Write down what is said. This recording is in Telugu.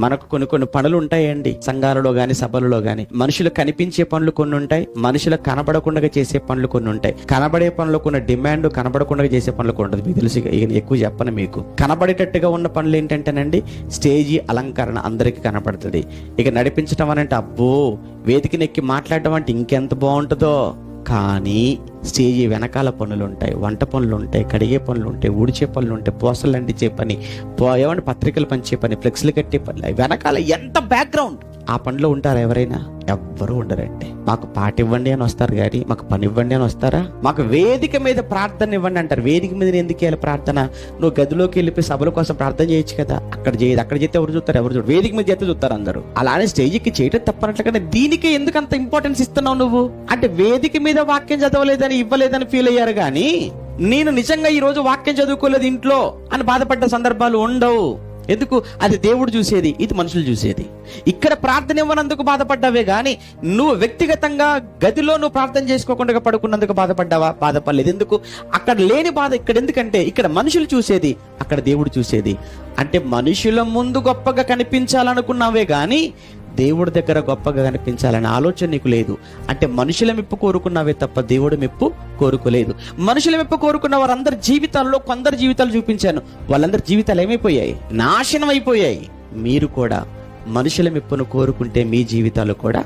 మనకు కొన్ని కొన్ని పనులు ఉంటాయండి సంఘాలలో గాని సభలలో గాని. మనుషులు కనిపించే పనులు కొన్ని ఉంటాయి మనుషులు కనబడకుండా చేసే పనులు కొన్ని ఉంటాయి కనబడే పనులకు ఉన్న డిమాండ్ కనబడకుండా చేసే పనులు కొన్ని ఉంటుంది మీకు తెలుసు ఇక ఎక్కువ చెప్పను మీకు. కనబడేటట్టుగా ఉన్న పనులు ఏంటంటేనండి స్టేజీ అలంకరణ అందరికీ కనబడుతుంది ఇక నడిపించడం అని అంటే అబ్బో వేదిక నెక్కి మాట్లాడడం అంటే ఇంకెంత బాగుంటుందో కానీ స్టేజి వెనకాల పనులు ఉంటాయి వంట పనులు ఉంటాయి కడిగే పనులు ఉంటాయి ఊడిచే పనులు ఉంటాయి పోసలు అంటించే పని పో- ఏమంటే పత్రికలు పంచే పని ఫ్లెక్స్లు కట్టే పని వెనకాల ఎంత బ్యాక్గ్రౌండ్ ఆ పనిలో ఉంటారా ఎవరైనా? ఎవ్వరూ ఉండరండి మాకు పాట ఇవ్వండి అని వస్తారు కానీ మాకు పని ఇవ్వండి అని వస్తారా? మాకు వేదిక మీద ప్రార్థన ఇవ్వండి అంటారు. వేదిక మీద ఎందుకు వెళ్ళి ప్రార్థన? నువ్వు గదిలోకి వెళ్ళిపోయి సభల కోసం ప్రార్థన చేయొచ్చు కదా. అక్కడ చేయదు అక్కడ చేస్తే ఎవరు చూస్తారు? ఎవరు చూడరు? వేదిక మీద చేస్తే చూస్తారు అందరూ. అలానే స్టేజ్కి చేయటం తప్పనట్లు కానీ దీనికి ఎందుకు అంత ఇంపార్టెన్స్ ఇస్తున్నావు నువ్వు? అంటే వేదిక మీద వాక్యం చదవలేదని ఇవ్వలేదని ఫీల్ అయ్యారు కానీ నేను నిజంగా ఈ రోజు వాక్యం చదువుకోలేదు ఇంట్లో అని బాధపడ్డ సందర్భాలు ఉండవు. ఎందుకు? అది దేవుడు చూసేది ఇది మనుషులు చూసేది. ఇక్కడ ప్రార్థన ఇవ్వనందుకు బాధపడ్డావే గాని నువ్వు వ్యక్తిగతంగా గదిలో నువ్వు ప్రార్థన చేసుకోకుండా పడుకున్నందుకు బాధపడ్డావా? బాధపడలేదు. ఎందుకు? అక్కడ లేని బాధ ఇక్కడ ఎందుకంటే ఇక్కడ మనుషులు చూసేది అక్కడ దేవుడు చూసేది. అంటే మనుషుల ముందు గొప్పగా కనిపించాలనుకున్నావే గాని దేవుడి దగ్గర గొప్పగా కనిపించాలనే ఆలోచన నీకు లేదు. అంటే మనుషుల మెప్పు కోరుకున్నావే తప్ప దేవుడి మెప్పు కోరుకోలేదు. మనుషుల మెప్పు కోరుకున్న వారందరి జీవితాల్లో కొందరు జీవితాలు చూపించాను. వాళ్ళందరి జీవితాలు ఏమైపోయాయి? నాశనం అయిపోయాయి. మీరు కూడా మనుషుల మెప్పును కోరుకుంటే మీ జీవితాలు కూడా